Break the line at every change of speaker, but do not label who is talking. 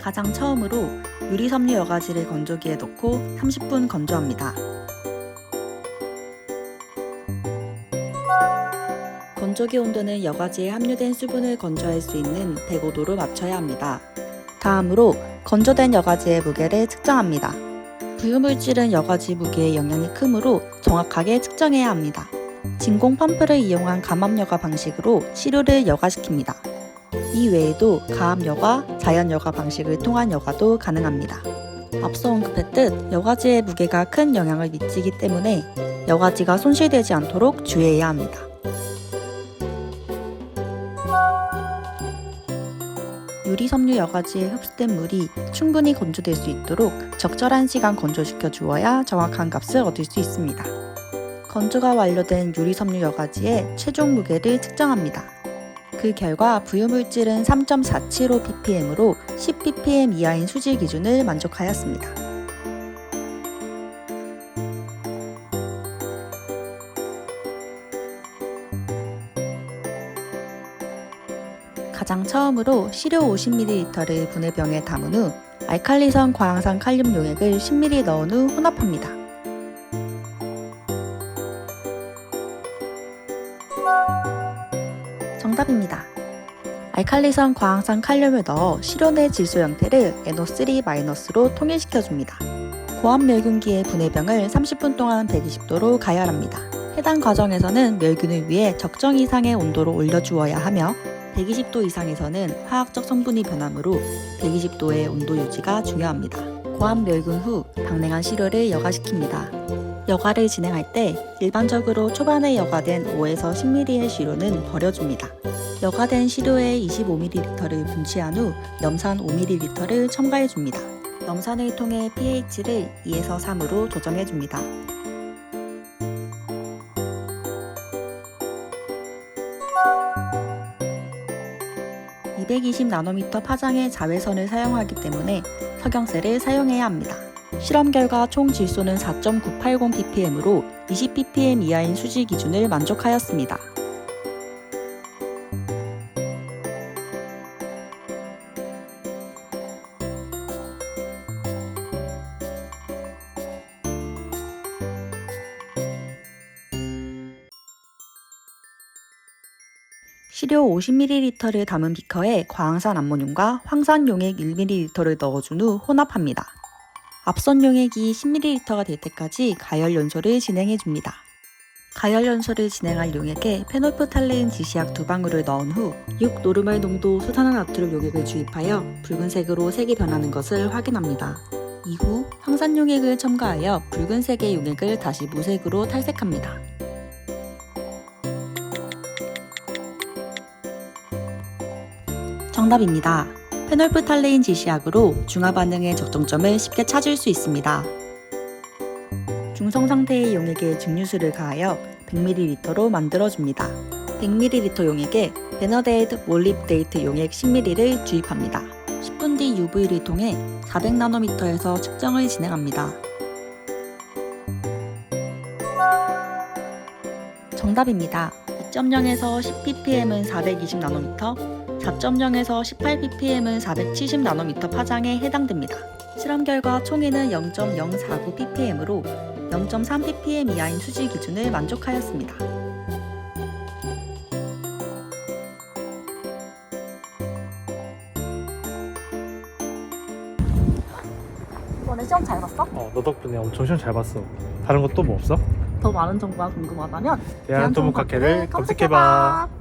가장 처음으로 유리 섬유 여과지를 건조기에 넣고 30분 건조합니다. 건조기 온도는 여과지에 함유된 수분을 건조할 수 있는 105도로 맞춰야 합니다. 다음으로 건조된 여과지의 무게를 측정합니다. 부유물질은 여과지 무게에 영향이 크므로 정확하게 측정해야 합니다. 진공 펌프를 이용한 감압 여과 방식으로 시료를 여과시킵니다. 이 외에도 가압 여과, 자연 여과 방식을 통한 여과도 가능합니다. 앞서 언급했듯 여과지의 무게가 큰 영향을 미치기 때문에 여과지가 손실되지 않도록 주의해야 합니다. 유리 섬유 여과지에 흡수된 물이 충분히 건조될 수 있도록 적절한 시간 건조시켜 주어야 정확한 값을 얻을 수 있습니다. 건조가 완료된 유리 섬유 여과지의 최종 무게를 측정합니다. 그 결과 부유물질은 3.475ppm으로 10ppm 이하인 수질 기준을 만족하였습니다. 가장 처음으로 시료 50ml를 분해병에 담은 후 알칼리성 과항산 칼륨 용액을 10ml 넣은 후 혼합합니다. 정답입니다. 알칼리성 과항산 칼륨을 넣어 실온의 질소 형태를 NO3-로 통일시켜줍니다. 고압 멸균기의 분해병을 30분 동안 120도로 가열합니다. 해당 과정에서는 멸균을 위해 적정 이상의 온도로 올려주어야 하며 120도 이상에서는 화학적 성분이 변하므로 120도의 온도 유지가 중요합니다. 고압 멸균 후 방냉한 시료를 여과시킵니다. 여과를 진행할 때 일반적으로 초반에 여과된 5에서 10ml의 시료는 버려줍니다. 여과된 시료에 25ml를 분치한 후 염산 5ml를 첨가해줍니다. 염산을 통해 pH를 2에서 3으로 조정해줍니다. (220 나노미터) 파장의 자외선을 사용하기 때문에 석영셀을 사용해야 합니다. 실험 결과 총 질소는 4.980ppm으로 20ppm 이하인 수질 기준을 만족하였습니다. 시료 50ml를 담은 비커에 과항산 암모늄과 황산 용액 1ml를 넣어준 후 혼합합니다. 앞선 용액이 10ml가 될 때까지 가열 연소를 진행해 줍니다. 가열 연소를 진행할 용액에 페놀프탈레인 지시약 두 방울을 넣은 후 6 노르말 농도 수산화나트륨 용액을 주입하여 붉은색으로 색이 변하는 것을 확인합니다. 이후 황산 용액을 첨가하여 붉은색의 용액을 다시 무색으로 탈색합니다. 정답입니다. 페놀프 탈레인 지시약으로 중화 반응의 적정점을 쉽게 찾을 수 있습니다. 중성 상태의 용액에 증류수를 가하여 100ml로 만들어줍니다. 100ml 용액에 베너데이드 몰립데이트 용액 10ml를 주입합니다. 10분 뒤 UV를 통해 400나노미터에서 측정을 진행합니다. 정답입니다. 2.0에서 10ppm은 420나노미터, 4.0에서 18ppm은 470나노미터 파장에 해당됩니다. 실험 결과 총이는 0.049ppm으로 0.3ppm 이하인 수질 기준을 만족하였습니다. 이번에 시험 잘 봤어?
어, 너 덕분에 엄청 시험 잘 봤어. 다른 거또뭐 없어?
더 많은 정보가 궁금하다면
대한토목학회를 검색해봐.